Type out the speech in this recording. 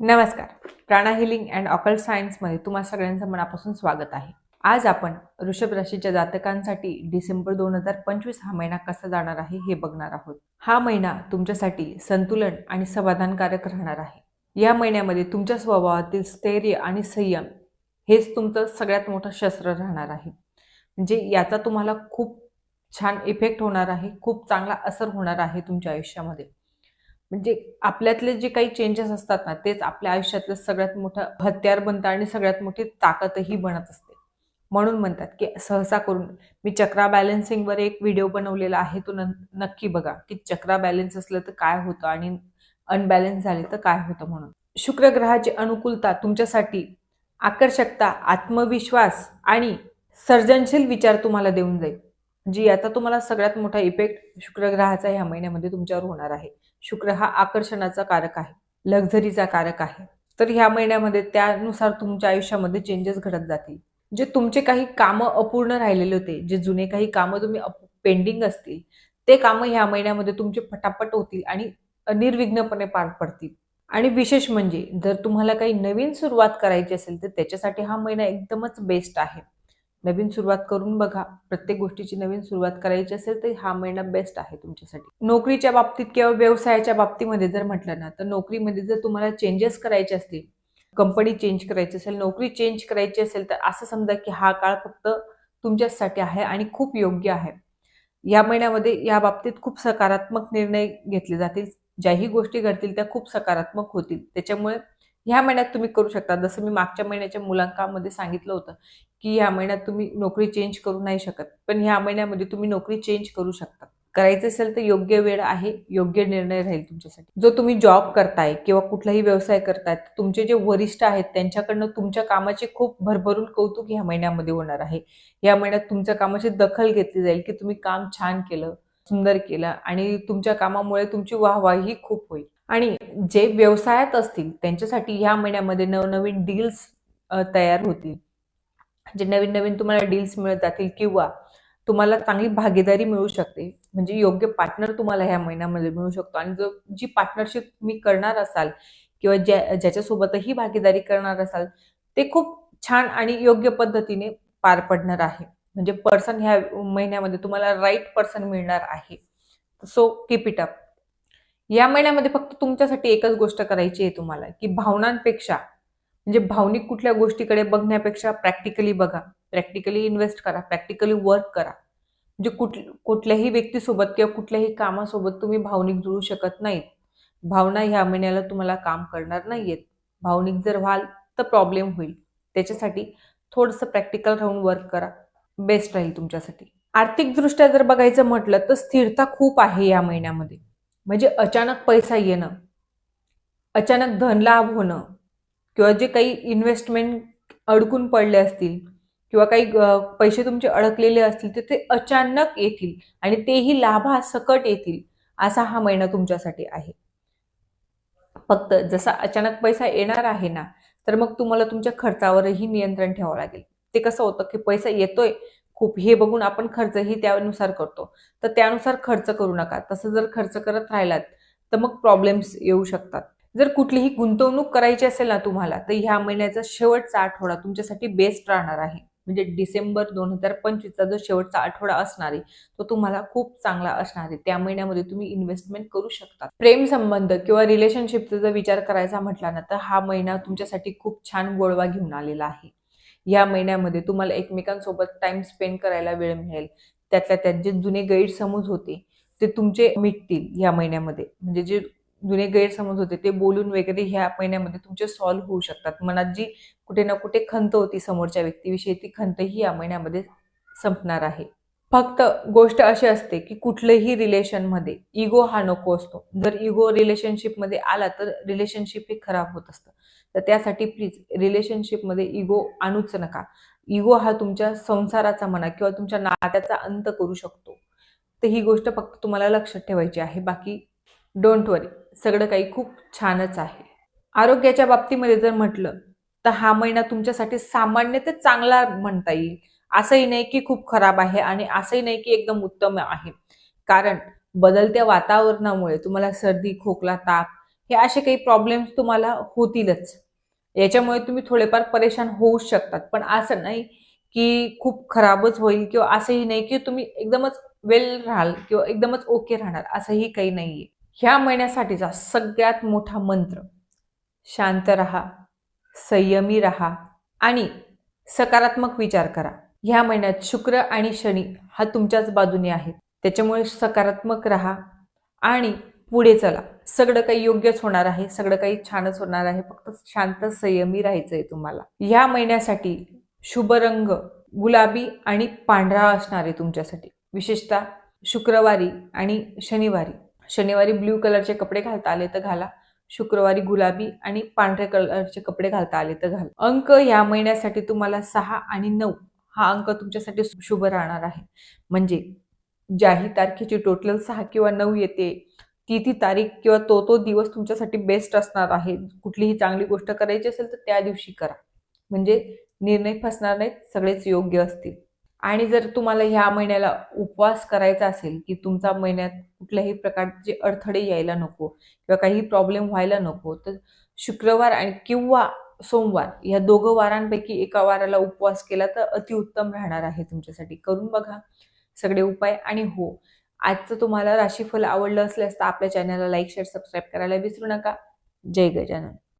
नमस्कार. प्राणा healing and occult सायन्समध्ये तुम्हा सगळ्यांचं मनापासून स्वागत आहे. आज आपण वृषभ राशीच्या जातकांसाठी डिसेंबर दोन हजार पंचवीस हा महिना कसा जाणार आहे हे बघणार आहोत. हा महिना तुमच्यासाठी संतुलन आणि समाधानकारक राहणार आहे. या महिन्यामध्ये तुमच्या स्वभावातील स्थैर्य आणि संयम हेच तुमचं सगळ्यात मोठं शस्त्र राहणार आहे. म्हणजे याचा तुम्हाला खूप छान इफेक्ट होणार आहे खूप चांगला असर होणार आहे तुमच्या आयुष्यामध्ये. म्हणजे आपल्यातले जे काही चेंजेस असतात ना तेच आपल्या आयुष्यातलं सगळ्यात मोठं हत्यार बनतं आणि सगळ्यात मोठी ताकदही बनत असते. म्हणून म्हणतात की सहसा करून मी चक्रा बॅलेन्सिंगवर एक व्हिडिओ बनवलेला आहे तो न नक्की बघा. की चक्रा बॅलेन्स असलं तर काय होतं आणि अनबॅलेन्स झाले तर काय होतं म्हणून. शुक्र ग्रहाची अनुकूलता तुमच्यासाठी आकर्षकता आत्मविश्वास आणि सर्जनशील विचार तुम्हाला देऊन जाईल. जी याचा तुम्हाला सगळ्यात मोठा इफेक्ट शुक्रग्रहाचा ह्या महिन्यामध्ये तुमच्यावर होणार आहे. शुक्र हा आकर्षणाचा कारक आहे लक्झरीचा कारक आहे. तर ह्या महिन्यामध्ये त्यानुसार तुमच्या आयुष्यामध्ये चेंजेस घडत जातील. जे तुमचे काही कामं अपूर्ण राहिलेले होते जे जुने काही कामं तुम्ही पेंडिंग असतील ते कामं ह्या महिन्यामध्ये तुमचे फटाफट होतील आणि निर्विघ्नपणे पार पडतील. आणि विशेष म्हणजे जर तुम्हाला काही नवीन सुरुवात करायची असेल तर त्याच्यासाठी हा महिना एकदमच बेस्ट आहे. नवीन सुरुवात करून बघा. प्रत्येक गोष्टीची नवीन सुरुवात करायची असेल तर हा महिना बेस्ट आहे तुमच्यासाठी. नोकरीच्या बाबतीत किंवा व्यवसायाच्या बाबतीमध्ये जर म्हटलं ना तर नोकरीमध्ये जर तुम्हाला चेंजेस करायचे असतील कंपनी चेंज करायची असेल नोकरी चेंज करायची असेल तर असं समजा की हा काळ फक्त तुमच्यासाठी आहे आणि खूप योग्य आहे. या महिन्यामध्ये या बाबतीत खूप सकारात्मक निर्णय घेतले जातील. ज्याही गोष्टी घडतील त्या खूप सकारात्मक होतील. त्याच्यामुळे ह्या महिन्यात तुम्ही करू शकता. जसं मी मागच्या महिन्याच्या मुलांकामध्ये सांगितलं होतं की ह्या महिन्यात तुम्ही नोकरी चेंज करू नाही शकत. पण ह्या महिन्यामध्ये तुम्ही नोकरी चेंज करू शकता. करायचं असेल तर योग्य वेळ आहे योग्य निर्णय राहील तुमच्यासाठी. जो तुम्ही जॉब करताय किंवा कुठलाही व्यवसाय करताय तुमचे जे वरिष्ठ आहेत त्यांच्याकडनं तुमच्या कामाचे खूप भरभरून कौतुक ह्या महिन्यामध्ये होणार आहे. या महिन्यात तुमच्या कामाची दखल घेतली जाईल की तुम्ही काम छान केलं सुंदर केलं आणि तुमच्या कामामुळे तुमची वाहवाही खूप होईल. आणि जे व्यवसायात असतील त्यांच्यासाठी ह्या महिन्यामध्ये नवनवीन डील्स तयार होतील. जे नवीन नवीन तुम्हाला डील्स मिळत जातील किंवा तुम्हाला चांगली भागीदारी मिळू शकते म्हणजे योग्य पार्टनर तुम्हाला ह्या महिन्यामध्ये मिळू शकतो. आणि जो जी पार्टनरशिप तुम्ही करणार असाल किंवा ज्या ज्याच्यासोबतही भागीदारी करणार असाल ते खूप छान आणि योग्य पद्धतीने पार पडणार आहे. म्हणजे पर्सन ह्या महिन्यामध्ये तुम्हाला राईट पर्सन मिळणार आहे. सो कीप इट अप या महिन्यामध्ये फक्त तुमच्यासाठी एकच गोष्ट करायची आहे तुम्हाला की भावनांपेक्षा म्हणजे भावनिक कुठल्या गोष्टीकडे बघण्यापेक्षा प्रॅक्टिकली बघा. प्रॅक्टिकली इन्व्हेस्ट करा प्रॅक्टिकली वर्क करा. म्हणजे कुठ कुठल्याही व्यक्तीसोबत किंवा कुठल्याही कामासोबत तुम्ही भावनिक जुळू शकत नाहीत. भावना ह्या महिन्याला तुम्हाला काम करणार नाहीयेत. भावनिक जर व्हाल तर प्रॉब्लेम होईल. त्याच्यासाठी थोडंसं प्रॅक्टिकल राहून वर्क करा. बेस्ट राहील तुमच्यासाठी. आर्थिकदृष्ट्या जर बघायचं म्हटलं तर स्थिरता खूप आहे या महिन्यामध्ये. म्हणजे अचानक पैसा येणं अचानक धनलाभ होणं किंवा जे काही इन्व्हेस्टमेंट अडकून पडले असतील किंवा काही पैसे तुमचे अडकलेले असतील तर ते अचानक येतील आणि तेही लाभा सकट येतील असा हा महिना तुमच्यासाठी आहे. फक्त जसा अचानक पैसा येणार आहे ना तर मग तुम्हाला तुमच्या खर्चावरही नियंत्रण ठेवावं लागेल. ते कसं होतं की पैसा येतोय खूप. हे बघून आपण खर्चही त्यानुसार करतो. तर त्यानुसार खर्च करू नका. तसं जर खर्च करत राहिलात तर मग प्रॉब्लेम्स येऊ शकतात. जर कुठलीही गुंतवणूक करायची असेल ना तुम्हाला तर ह्या महिन्याचा शेवटचा आठवडा तुमच्यासाठी बेस्ट राहणार आहे. म्हणजे डिसेंबर दोन हजार पंचवीसचा जो शेवटचा आठवडा असणार आहे तो तुम्हाला खूप चांगला असणार आहे. त्या महिन्यामध्ये तुम्ही इन्व्हेस्टमेंट करू शकता. प्रेम संबंध किंवा रिलेशनशिपचा जर विचार करायचा म्हटला ना तर हा महिना तुमच्यासाठी खूप छान गोळवा घेऊन आलेला आहे. या महिन्यामध्ये तुम्हाला एकमेकांसोबत टाइम स्पेंड करायला वेळ मिळेल. त्यातल्या त्यात जे जुने गैरसमज होते ते तुमचे मिटतील या महिन्यामध्ये. म्हणजे जे जुने गैरसमज होते ते बोलून वगैरे ह्या महिन्यामध्ये तुमचे सॉल्व्ह होऊ शकतात. मनात जी कुठे ना कुठे खंत होती समोरच्या व्यक्तीविषयी ती खंतही या महिन्यामध्ये संपणार आहे. फक्त गोष्ट अशी असते की कुठलंही रिलेशनमध्ये इगो हा नको असतो. जर इगो रिलेशनशिपमध्ये आला तर रिलेशनशिप हे खराब होत असतं. तर त्यासाठी प्लीज रिलेशनशिपमध्ये इगो आणूच नका. इगो हा तुमच्या संसाराचा म्हणा किंवा तुमच्या नात्याचा अंत करू शकतो. तर ही गोष्ट फक्त तुम्हाला लक्षात ठेवायची आहे. बाकी डोंट वरी सगळं काही खूप छानच आहे. आरोग्याच्या बाबतीमध्ये जर म्हटलं तर हा महिना तुमच्यासाठी सामान्य ते चांगला म्हणता येईल. असंही नाही की खूप खराब आहे आणि असंही नाही की एकदम उत्तम आहे. कारण बदलत्या वातावरणामुळे तुम्हाला सर्दी खोकला ताप हे असे काही प्रॉब्लेम्स तुम्हाला होतीलच. याच्यामुळे तुम्ही थोडेफार परेशान होऊ शकतात. पण असं नाही की खूप खराबच होईल किंवा असंही नाही की तुम्ही एकदमच वेल राहाल किंवा एकदमच ओके राहणार असंही काही नाहीये. ह्या महिन्यासाठीचा सगळ्यात मोठा मंत्र शांत रहा संयमी रहा आणि सकारात्मक विचार करा. ह्या महिन्यात शुक्र आणि शनी हा तुमच्याच बाजूने आहेत. त्याच्यामुळे सकारात्मक राहा आणि पुढे चला. सगळं काही योग्यच होणार आहे सगळं काही छानच होणार आहे फक्त शांत संयमी राहायचंय तुम्हाला. ह्या महिन्यासाठी शुभ रंग गुलाबी आणि पांढरा असणार आहे तुमच्यासाठी. विशेषतः शुक्रवारी आणि शनिवारी. शनिवारी ब्ल्यू कलरचे कपडे घालता आले तर घाला. शुक्रवारी गुलाबी आणि पांढऱ्या कलरचे कपडे घालता आले तर घाला. अंक या महिन्यासाठी तुम्हाला सहा आणि नऊ. हा अंक तुमच्यासाठी शुभ राहणार आहे. म्हणजे ज्याही तारखेची टोटल सहा किंवा नऊ येते ती ती तारीख किंवा तो तो दिवस तुमच्यासाठी बेस्ट असणार आहे. कुठलीही चांगली गोष्ट करायची असेल तर त्या दिवशी करा. म्हणजे निर्णय फसणार नाहीत सगळेच योग्य असतील. आणि जर तुम्हाला ह्या महिन्याला उपवास करायचा असेल की तुमचा महिन्यात कुठल्याही प्रकारचे अडथळे यायला नको किंवा काही प्रॉब्लेम व्हायला नको तर शुक्रवार आणि किंवा सोमवार या दोघं वारांपैकी एका वाराला उपवास केला तर अतिउत्तम राहणार आहे तुमच्यासाठी. करून बघा. सगळे उपाय आणि हो. आजचं तुम्हाला राशीफल आवडलं असल्यास तर आपल्या चॅनलला लाईक शेअर सबस्क्राईब करायला विसरू नका. जय गजानन.